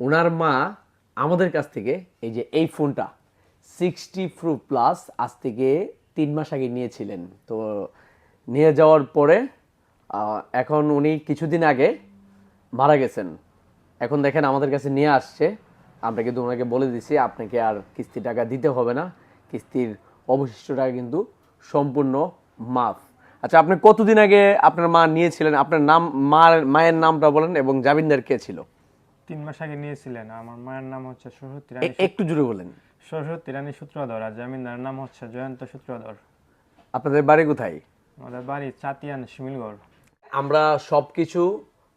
ওনার মা আমাদের কাছ থেকে এই যে এই ফোনটা সিক্সটি প্রো প্লাস আজ থেকে তিন মাস আগে নিয়েছিলেন। তো নিয়ে যাওয়ার পরে এখন উনি কিছুদিন আগে মারা গেছেন। এখন দেখেন আমাদের কাছে নিয়ে আসছে। আমরা কিন্তু ওনাকে বলে দিছি, আপনাকে আর কিস্তি টাকা দিতে হবে না। কিস্তির অবশিষ্ট টাকা কিন্তু সম্পূর্ণ মাফ। আচ্ছা আপনি কতদিন আগে আপনার মা নিয়েছিলেন? আপনার নাম, মার, মায়ের নামটা বলেন এবং জামিনদার কে ছিল? তিন মাস আগে নিয়েছিলেন। আমার মায়ের নাম হচ্ছে সরস্বতী রানী একটু জুড়ে বলেন। সরস্বতী রানী সূত্রধর আর জামিনদার নাম হচ্ছে জয়ন্ত সূত্রধর। আপনাদের বাড়ি কোথায়? আমাদের বাড়ি চাতিয়ান শিমিলগড়। আমরা সব কিছু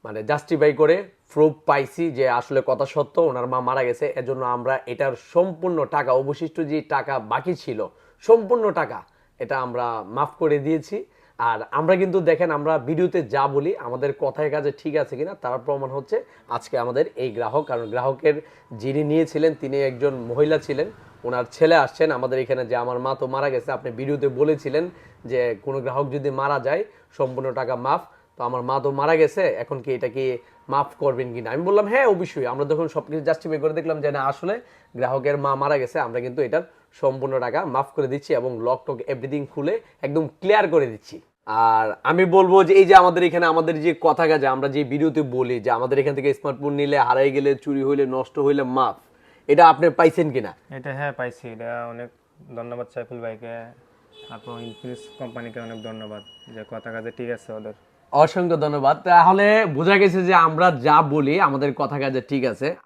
মানে জাস্টিফাই করে প্রুফ পাইছি যে আসলে কথা সত্য ওনার মা মারা গেছে এজন্য আমরা এটার সম্পূর্ণ টাকা অবশিষ্ট যে টাকা বাকি ছিল সম্পূর্ণ টাকা এটা আমরা মাফ করে দিয়েছি। আর আমরা কিন্তু দেখেন, আমরা ভিডিওতে যা বলি, আমাদের কথায় কাজে ঠিক আছে কিনা, তার প্রমাণ হচ্ছে আজকে আমাদের এই গ্রাহক। কারণ গ্রাহকের যিনি নিয়েছিলেন, তিনি একজন মহিলা ছিলেন, ওনার ছেলে আসছেন আমাদের এখানে যে আমার মা তো মারা গেছে। আপনি ভিডিওতে বলেছিলেন যে কোনো গ্রাহক যদি মারা যায়, সম্পূর্ণ টাকা মাফ। তো আমার মা তো মারা গেছে, এখন কি এটা কি মাফ করবেন কিনা? আমি বললাম হ্যাঁ অবশ্যই। আমরা যখন সব কিছু জাস্টিফাই করে দেখলাম যে না, আসলে গ্রাহকের মা মারা গেছে, আমরা কিন্তু এটার সম্পূর্ণ টাকা মাফ করে দিচ্ছি এবং লক টক এভরিথিং খুলে একদম ক্লিয়ার করে দিচ্ছি। আর আমি বলব যে এই যে আমাদের এখানে আমাদের যে কথা কাজে আমরা যে ভিডিওতে বলি যে আমাদের এখান থেকে স্মার্টফোন নিলে হারাই গেলে চুরি হইলে নষ্ট হইলে মাফ। এটা আপনি পাইছেন কিনা? এটা হ্যাঁ পাইছি। এটা অনেক ধন্যবাদ সাইফুল ভাইকে। তারপর ইনফিনিক্স কোম্পানিকে অনেক ধন্যবাদ যে কথা কাজে ঠিক আছে ওদের। অসংখ্য ধন্যবাদ। তাহলে বোঝা গেছে যে আমরা যা বলি আমাদের কথা কাজে ঠিক আছে।